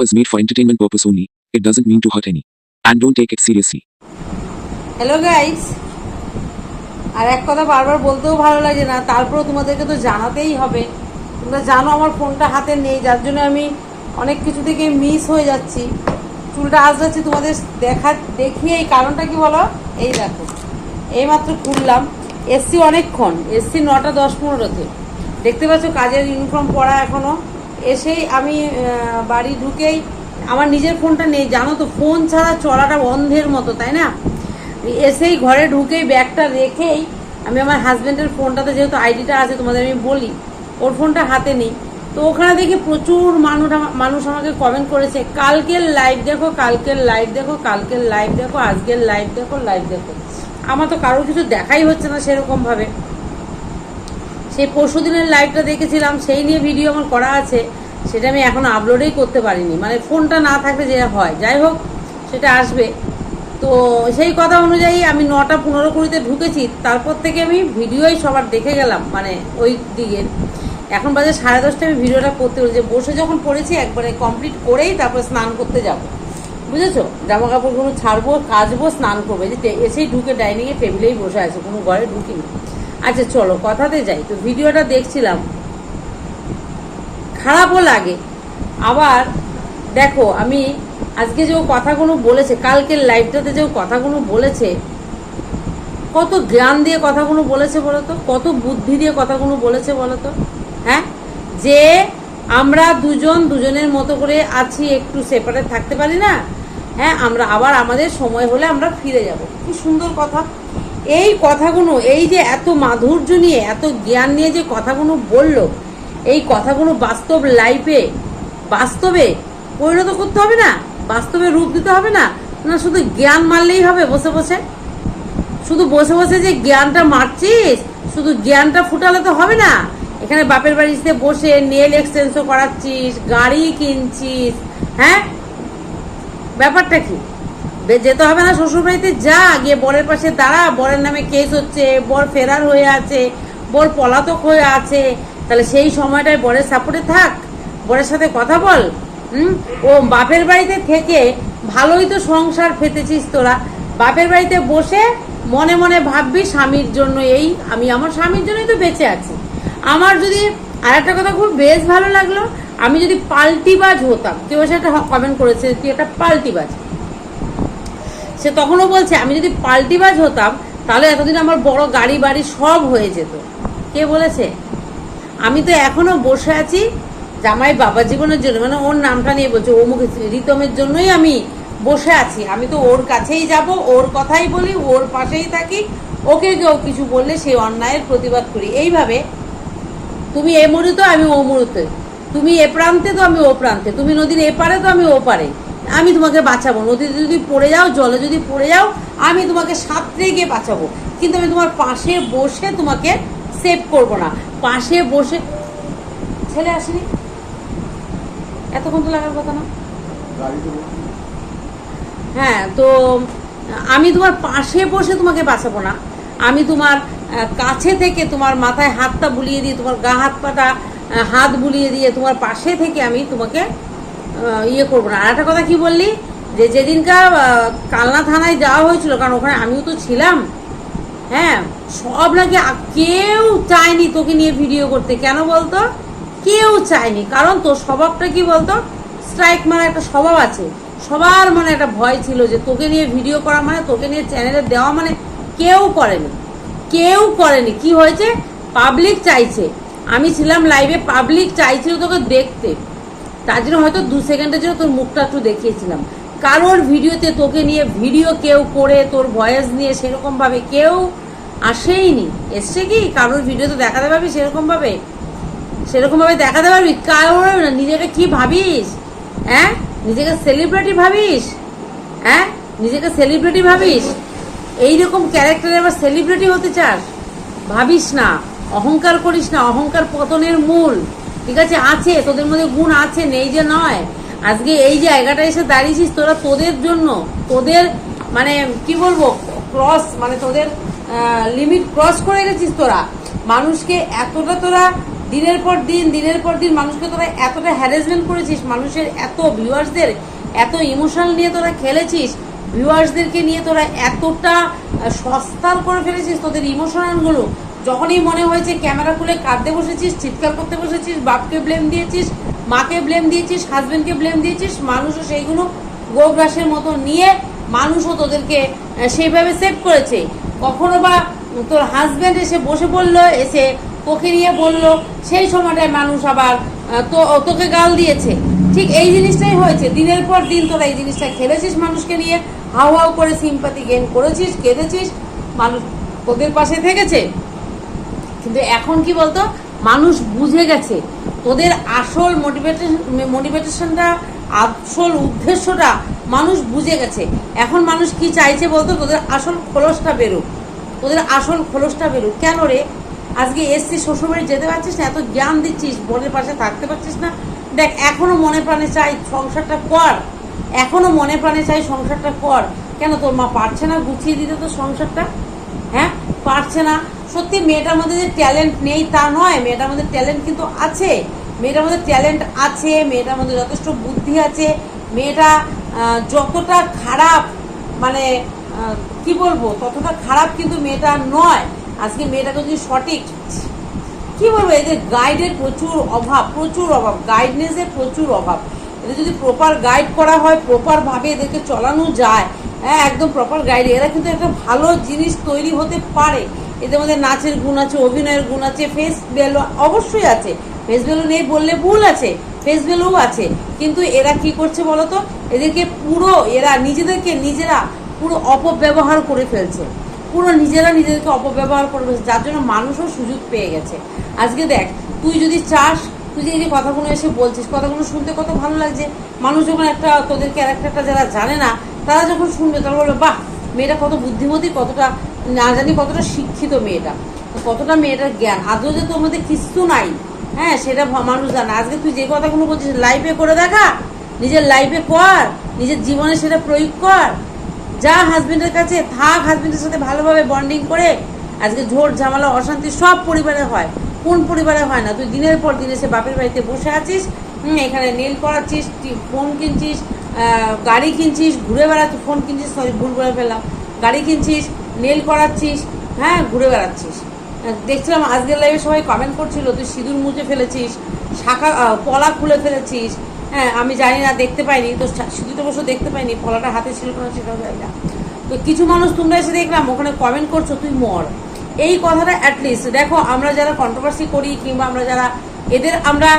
was made for entertainment purpose only. It doesn't mean to hurt any. And don't take it seriously. Hello guys আর এক কথা বারবার বলতেও ভালো লাগে না। তারপরেও তোমাদেরকে তো জানাতেই হবে। তোমরা জানো আমার ফোনটা হাতে নেই। যার জন্য আমি অনেক কিছু থেকে মিস হয়ে যাচ্ছি। চুলটা আজরাচ্ছি তোমাদের দেখা, দেখিয়ে এই কারণটা কি বলো? এই দেখো। এইমাত্র খুললাম। এসছি অনেকক্ষণ। এসছি নটা দশ পনেরোতে। দেখতে পাচ্ছ কাজের ইউনিফর্ম পরা এখনও। এসেই আমি বাড়ি ঢুকেই আমার নিজের ফোনটা নেই, জানো তো ফোন ছাড়া চলাটা বন্ধের মতো, তাই না? এসেই ঘরে ঢুকেই ব্যাগটা রেখেই আমি আমার হাজব্যান্ডের ফোনটাতে যেহেতু আইডিটা আছে তোমাদের আমি বলি, ওর ফোনটা হাতে নেই। তো ওখানে দেখি প্রচুর মানুষ মানুষ আমাকে কমেন্ট করেছে, কালকের লাইভ দেখো, কালকের লাইভ দেখো, কালকের লাইভ দেখো, আজকের লাইভ দেখো লাইভ দেখো। আমার তো কারোর কিছু দেখাই হচ্ছে না সেরকম ভাবে সেই পরশু দিনের লাইভটা দেখেছিলাম, সেই নিয়ে ভিডিও আমার করা আছে, সেটা আমি এখনও আপলোডই করতে পারিনি। মানে ফোনটা না থাকলে যে হয়। যাই হোক, সেটা আসবে। তো সেই কথা অনুযায়ী আমি নটা পনেরো কুড়িতে ঢুকেছি, তারপর থেকে আমি ভিডিওই সবার দেখে গেলাম মানে ওই দিকে এখন বাজে সাড়ে দশটা আমি ভিডিওটা করতে বলছি বসে যখন পড়েছি, একবারে কমপ্লিট করেই তারপরে স্নান করতে যাব। বুঝেছ? জামা কাপড়গুলো ছাড়বো, কাচবো, স্নান করব। যে এসেই ঢুকে ডাইনিংয়ে টেবিলেই বসে আছে, কোনো ঘরে ঢুকিনি। আচ্ছা চলো, কথাতে যাই। তো ভিডিওটা দেখছিলাম। খারাপও লাগে। আবার দেখো, আমি আজকে যে ও কথাগুলো বলেছে, কালকের লাইভটাতে যে কথাগুলো বলেছে, কত জ্ঞান দিয়ে কথাগুলো বলেছে বলো তো কত বুদ্ধি দিয়ে কথাগুলো বলেছে বলো তো হ্যাঁ? যে আমরা দুজন দুজনের মতো করে আছি, একটু সেপারেট থাকতে পারি না হ্যাঁ? আমরা আবার আমাদের সময় হলে আমরা ফিরে যাব। কি সুন্দর কথা। এই কথাগুলো, এই যে এত মাধুর্য নিয়ে, এত জ্ঞান নিয়ে যে কথাগুলো বলল, এই কথাগুলো বাস্তব লাইফে বাস্তবে পরিণত করতে হবে না? বাস্তবে রূপ দিতে হবে না? না, শুধু জ্ঞান মারলেই হবে বসে বসে? শুধু বসে বসে যে জ্ঞানটা মারছিস, শুধু জ্ঞানটা ফুটালে তো হবে না? এখানে বাপের বাড়িতে বসে নেল এক্সচেঞ্জও করাচ্ছিস, গাড়ি কিনছিস হ্যাঁ? ব্যাপারটা কি? যেতে হবে না শ্বশুর বাড়িতে যা, গিয়ে বরের পাশে দাঁড়া, বরের নামে কেস হচ্ছে, বর ফেরার হয়ে আছে, বর পলাতক হয়ে আছে, তাহলে সেই সময়টায় বরের সাপোর্টে থাক, বরের সাথে কথা বল, হুম? ও বাপের বাড়িতে থেকে ভালোই তো সংসার ফেতেছিস তোরা, বাপের বাড়িতে বসে মনে মনে ভাববি স্বামীর জন্য এই, আমি আমার স্বামীর জন্যই তো বেঁচে আছি। আমার যদি আর একটা কথা খুব বেশ ভালো লাগল, আমি যদি পাল্টিবাজ হতাম কেউ সেটা কমেন্ট করেছে তুই একটা পাল্টিবাজ সে তখনও বলছে, আমি যদি পাল্টিবাজ হতাম, তাহলে এতদিন আমার বড় গাড়ি বাড়ি সব হয়ে যেত। কে বলেছে? আমি তো এখনও বসে আছি জামাই বাবা জীবনের জন্য। মানে ওর নামটা নিয়ে বলছে মুখে রিতমের জন্যই আমি বসে আছি। আমি তো ওর কাছেই যাব, ওর কথাই বলি, ওর পাশেই থাকি। ওকে কেউ কিছু বললে সেই অন্যায়ের প্রতিবাদ করি। এইভাবে তুমি এ মুহূর্তে আমি ও মুহূর্তে, তুমি এ প্রান্তে তো আমি ও প্রান্তে, তুমি নদীর এপারে তো আমি ও পারে। আমি তোমাকে বাঁচাবো। নদীতে যদি পড়ে যাও জলে যদি পড়ে যাও আমি তোমাকে সাঁতরে গিয়ে বাঁচাবো। কিন্তু আমি তোমার পাশে বসে তোমাকে সেভ করব না। পাশে বসে ছেলে আসেনি? এতক্ষণ তো লাগার কথা না? হ্যাঁ তো আমি তোমার পাশে বসে তোমাকে বাঁচাবো না। আমি তোমার কাছে থেকে তোমার মাথায় হাতটা বুলিয়ে দিয়ে তোমার গা হাত পাটা হাত বুলিয়ে দিয়ে তোমার পাশে থেকে আমি তোমাকে ইয়ে করব না। আর একটা কথা কি বললি? যে যেদিনকার কালনা থানায় যাওয়া হয়েছিল, কারণ ওখানে আমিও তো ছিলাম হ্যাঁ সব নাকি কেউ চায়নি তোকে নিয়ে ভিডিও করতে। কেন বলতো? কেউ চায়নি। কারণ তোর স্বভাবটা কি বলতো? স্ট্রাইক মানে একটা স্বভাব আছে। সবার মনে একটা ভয় ছিল যে তোকে নিয়ে ভিডিও করা মানে তোকে নিয়ে চ্যানেলে দেওয়া মানে কেউ করেনি। কেউ করেনি। কি হয়েছে? পাবলিক চাইছে। আমি ছিলাম লাইভে পাবলিক চাইছিল তোকে দেখতে। তার জন্য হয়তো দু সেকেন্ডের জন্য তোর মুখটা একটু দেখিয়েছিলাম। কারোর ভিডিওতে তোকে নিয়ে ভিডিও কেউ করে তোর ভয়েস নিয়ে সেরকম ভাবে কেউ আসেইনি। এসছে কি? কারোর ভিডিওতে দেখাতে পারবি সেরকম ভাবে সেরকম ভাবে দেখাতে পারবি? কারোর না। নিজেকে কি ভাবিস? হ্যাঁ? নিজেকে সেলিব্রিটি ভাবিস? হ্যাঁ? নিজেকে সেলিব্রিটি ভাবিস? এইরকম ক্যারেক্টারে আবার সেলিব্রিটি হতে চাস? ভাবিস না। অহংকার করিস না। অহংকার পতনের মূল। ঠিক আছে আছে, তোদের মধ্যে গুণ আছে, নেই যে নয়। আজকে এই জায়গাটা এসে দাঁড়িয়েছিস তোরা তোদের জন্য, তোদের মানে কি বলব ক্রস মানে তোদের লিমিট ক্রস করে গেছিস তোরা। মানুষকে এতটা তোরা দিনের পর দিন, দিনের পর দিন মানুষকে তোরা এতটা হ্যারাসমেন্ট করেছিস, মানুষের এত ভিউয়ার্সদের এত ইমোশনাল নিয়ে তোরা খেলেছিস ভিউয়ার্সদেরকে নিয়ে তোরা এতটা সস্তার করে ফেলেছিস তোদের ইমোশনালগুলো যখনই মনে হয়েছে ক্যামেরা খুলে কাঁদতে বসেছিস, চিৎকার করতে বসেছিস, বাপকে ব্লেম দিয়েছিস, মাকে ব্লেম দিয়েছিস হাজবেন্ডকে ব্লেম দিয়েছিস, মানুষও সেইগুলো গোগ্রাসের মতো নিয়ে মানুষও তোদেরকে সেইভাবে সেভ করেছে। কখনো বা তোর হাজবেন্ড এসে বসে পড়ল, এসে তোকে নিয়ে বলল, সেই সময়টায় মানুষ আবার তো, তোকে গাল দিয়েছে। ঠিক এই জিনিসটাই হয়েছে। দিনের পর দিন তোরা এই জিনিসটা খেলেছিস মানুষকে নিয়ে হাউ করে সিম্পাতি গেন করেছিস, কেঁদেছিস, মানুষ তোদের পাশে থেকেছে। কিন্তু এখন কি বলতো, মানুষ বুঝে গেছে, তোদের আসল মোটিভেশন মোটিভেশনটা আসল উদ্দেশ্যটা মানুষ বুঝে গেছে। এখন মানুষ কি চাইছে বলতো, তোদের আসল খোলসটা বেরোক। তোদের আসল খোলসটা বেরোক। কেন রে? আজকে এসছি, শ্বশুরবাড়ি যেতে পারছিস না, এত জ্ঞান দিচ্ছিস, বোনের পাশে থাকতে পারছিস না। দেখ, এখনও মনে প্রাণে চাই সংসারটা কর। এখনও মনে প্রাণে চাই সংসারটা কর। কেন তোর মা পারছে না গুছিয়ে দিতে তো সংসারটা? হ্যাঁ? পারছে না। সত্যি মেয়েটার মধ্যে যে ট্যালেন্ট নেই তা নয়, মেয়েটার মধ্যে ট্যালেন্ট কিন্তু আছে। মেয়েটার মধ্যে ট্যালেন্ট আছে, মেয়েটার মধ্যে যথেষ্ট বুদ্ধি আছে। মেয়েটা যতটা খারাপ মানে কি বলব, ততটা খারাপ কিন্তু মেয়েটা নয়। আজকে মেয়েটাকে যদি সঠিক, কি বলব, এদের গাইডের প্রচুর অভাব প্রচুর অভাব গাইডনেসের প্রচুর অভাব। এদের যদি প্রপার গাইড করা হয় প্রপারভাবে এদেরকে চলানো যায় হ্যাঁ একদম প্রপার গাইড এরা কিন্তু একটা ভালো জিনিস তৈরি হতে পারে। এদের মধ্যে নাচের গুণ আছে, অভিনয়ের গুণ আছে ফেস ভ্যালু অবশ্যই আছে। ফেস ভ্যালু নেই বললে ভুল আছে ফেস ভ্যালুও আছে। কিন্তু এরা কি করছে বলতো? এদেরকে পুরো, এরা নিজেদেরকে নিজেরা পুরো অপব্যবহার করে ফেলছে। পুরো নিজেরা নিজেদেরকে অপব্যবহার করে ফেলছে, যার জন্য মানুষও সুযোগ পেয়ে গেছে। আজকে দেখ, তুই যদি চাস, তুই যে কথাগুলো এসে বলছিস, কথাগুলো শুনতে কত ভালো লাগছে। মানুষ যখন একটা তোদের ক্যারেক্টারটা যারা জানে না, তারা যখন শুনবে, তারা বলবে, বাহ, মেয়েটা কত বুদ্ধিমতী, কতটা না জানি কতটা শিক্ষিত মেয়েটা, কতটা মেয়েটার জ্ঞান। আদৌ যে মধ্যে কিচ্ছু নাই। হ্যাঁ সেটা মানুষ জানে। আজকে তুই যে কথাগুলো বলছিস লাইফে করে দেখা, নিজের লাইফে কর, নিজের জীবনে সেটা প্রয়োগ কর। যা হাজবেন্ডের কাছে থাক হাজবেন্ডের সাথে ভালোভাবে বন্ডিং করে, আজকে ঝোট ঝামেলা, অশান্তি সব পরিবারে হয়। কোন পরিবারে হয় না? তুই দিনের পর দিন এসে বাপের বাড়িতে বসে আছিস এখানে নেল করাচ্ছিস ফোন কিনছিস গাড়ি কিনছিস, ঘুরে বেড়াচ্ছিস ফোন কিনছিস সরি ভুল করে ফেললাম। গাড়ি কিনছিস নেল করাচ্ছিস হ্যাঁ ঘুরে বেড়াচ্ছিস। দেখছিলাম আজকের লাইভে সবাই কমেন্ট করছিল, তুই সিঁদুর মুছে ফেলেছিস, শাখা পলা খুলে ফেলেছিস। হ্যাঁ আমি জানি না, দেখতে পাইনি, তো সিঁদুরটা অবশ্য দেখতে পাইনি, পলাটা হাতে ছিল না সেটাও জানি না। তো কিছু মানুষ তোমরা এসে দেখলাম, ওখানে কমেন্ট করছ, তুই মর। এই কথাটা অ্যাটলিস্ট দেখো, আমরা যারা কন্ট্রোভার্সি করি, কিংবা আমরা যারা, এদের আমরা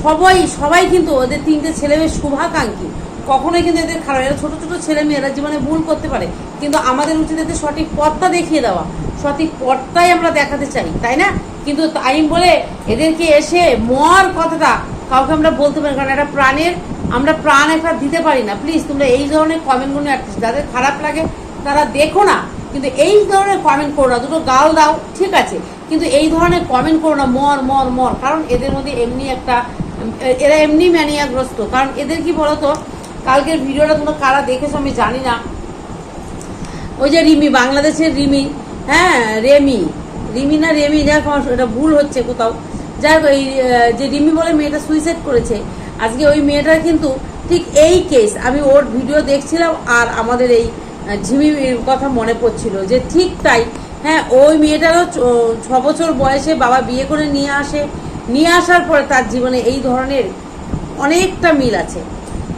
সবাই সবাই কিন্তু ওদের তিনটে ছেলে মেয়ে শুভাকাঙ্ক্ষী। কখনোই কিন্তু এদের খারাপ এরা ছোটো ছোটো ছেলে মেয়েরা জীবনে ভুল করতে পারে। কিন্তু আমাদের উচিত এদের সঠিক পথটা দেখিয়ে দেওয়া। সঠিক পথটাই আমরা দেখাতে চাই, তাই না? কিন্তু তাই বলে এদেরকে এসে মর কথাটা কাউকে আমরা বলতে পারি কারণ একটা প্রাণের, আমরা প্রাণ একটা দিতে পারি না। প্লিজ তোমরা এই ধরনের কমেন্টগুলো অ্যাটলিস্ট যাদের খারাপ লাগে, তারা দেখো না। কিন্তু এই ধরনের কমেন্ট করো না। দুটো গাল দাও, ঠিক আছে? কিন্তু এই ধরনের কমেন্ট করো না, মর মর মর। কারণ এদের মধ্যে এমনি একটা এরা এমনি ম্যানিয়াগ্রস্ত কারণ এদের কি বলতো? কালকের ভিডিওটা তোমরা কারা দেখেছ আমি জানি না। ওই যে রিমি, বাংলাদেশের রিমি। হ্যাঁ রেমি। রিমি না রেমি যাক এটা ভুল হচ্ছে কোথাও। যাই হোক, এই যে রিমি বলে মেয়েটা সুইসাইড করেছে, আজকে ওই মেয়েটার কিন্তু ঠিক এই কেস আমি ওর ভিডিও দেখছিলাম আর আমাদের এই ঝিমির কথা মনে পড়ছিল যে ঠিক তাই। হ্যাঁ ওই মেয়েটারও ছ বছর বয়সে বাবা বিয়ে করে নিয়ে আসে। নিয়ে আসার পরে তার জীবনে এই ধরনের অনেকটা মিল আছে।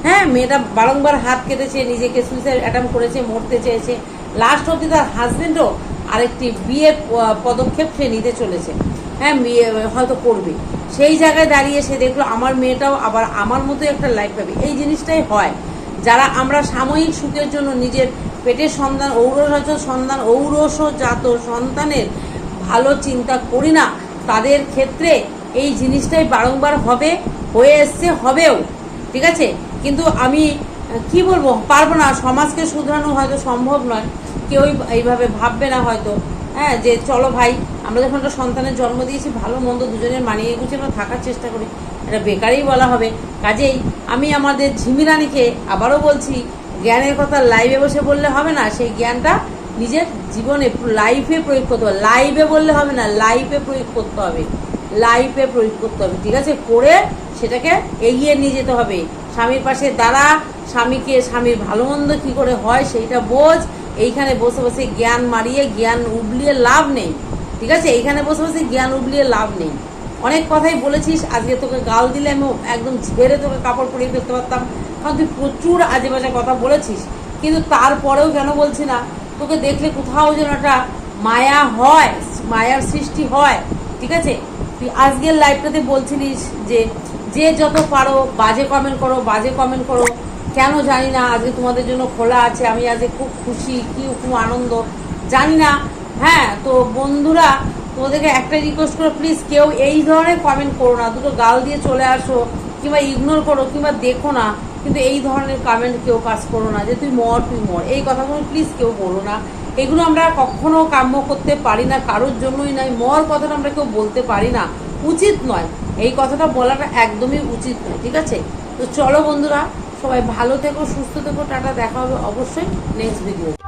হ্যাঁ মেয়েটা বারংবার হাত কেটেছে, নিজেকে সুইসাইড অ্যাটেম্প করেছে, মরতে চেয়েছে। লাস্ট অবধি তার হাজবেন্ডও আরেকটি বিয়ের পদক্ষেপ সে নিতে চলেছে। হ্যাঁ বিয়ে, হয়তো করবে। সেই জায়গায় দাঁড়িয়ে সে দেখল, আমার মেয়েটাও আবার আমার মতো একটা লাইফ পাবে। এই জিনিসটাই হয়। যারা আমরা সাময়িক সুখের জন্য নিজের পেটের সন্তান ঔরজাত সন্তান, ঔরসজাত সন্তানের ভালো চিন্তা করি না, তাদের ক্ষেত্রে এই জিনিসটাই বারংবার হবে, হয়ে এসছে, হবেও। ঠিক আছে? কিন্তু আমি কি বলব? পারব না। সমাজকে শুধরানো হয়তো সম্ভব নয়। কেউই এইভাবে ভাববে না হয়তো। হ্যাঁ যে চলো ভাই, আমরা যখন একটা সন্তানের জন্ম দিয়েছি, ভালো মন্দ দুজনের মানিয়ে গুছিয়ে আমরা থাকার চেষ্টা করি। এটা বেকারই বলা হবে। কাজেই আমি আমাদের ঝিমিরানিকে আবারও বলছি, জ্ঞানের কথা লাইভে বসে বললে হবে না। সেই জ্ঞানটা নিজের জীবনে, লাইফে প্রয়োগ করতে হবে। লাইভে বললে হবে না, লাইফে প্রয়োগ করতে হবে। লাইফে প্রয়োগ করতে হবে, ঠিক আছে? করে সেটাকে এগিয়ে নিয়ে যেতে হবে। স্বামীর পাশে দাঁড়া, স্বামীকে, স্বামীর ভালো মন্দ কী করে হয় সেইটা বোঝ। এইখানে বসে বসে জ্ঞান মারিয়ে, জ্ঞান উবলিয়ে লাভ নেই, ঠিক আছে? এইখানে বসে বসে জ্ঞান উবলিয়ে লাভ নেই। অনেক কথাই বলেছিস, আজকে তোকে গাল দিলে আমি একদম ঝেড়ে তোকে কাপড় পরিয়ে ফেলতে পারতাম, কারণ তুই প্রচুর আজে বাজে কথা বলেছিস। কিন্তু তারপরেও কেন বলছি না? তোকে দেখলে কোথাও যেন একটা মায়া হয়, মায়ার সৃষ্টি হয়, ঠিক আছে? তুই আজকের লাইভটাতে বলছিলিস যে যে যত পারো বাজে কমেন্ট করো, বাজে কমেন্ট করো। কেন জানি না, আজকে তোমাদের জন্য খোলা আছে, আমি আজকে খুব খুশি, কি খুব আনন্দ। জানি না। হ্যাঁ তো বন্ধুরা, তোমাদেরকে একটাই রিকোয়েস্ট করো প্লিজ কেউ এই ধরনের কমেন্ট করো না। দুটো গাল দিয়ে চলে আসো, কিংবা ইগনোর করো, কিংবা দেখো না, কিন্তু এই ধরনের কমেন্ট কেউ পাস করো না, যে তুই মর তুই মর। এই কথাগুলো প্লিজ কেউ বলো না। এগুলো আমরা কখনো কাম্য করতে পারি না, কারোর জন্যই নয় মর কথাটা আমরা কেউ বলতে পারি না। উচিত নয়। এই কথাটা বলাটা একদমই উচিত নয়, ঠিক আছে? তো চলো বন্ধুরা, সবাই ভালো থেকো, সুস্থ থেকো, টাটা, দেখা হবে অবশ্যই নেক্সট ভিডিও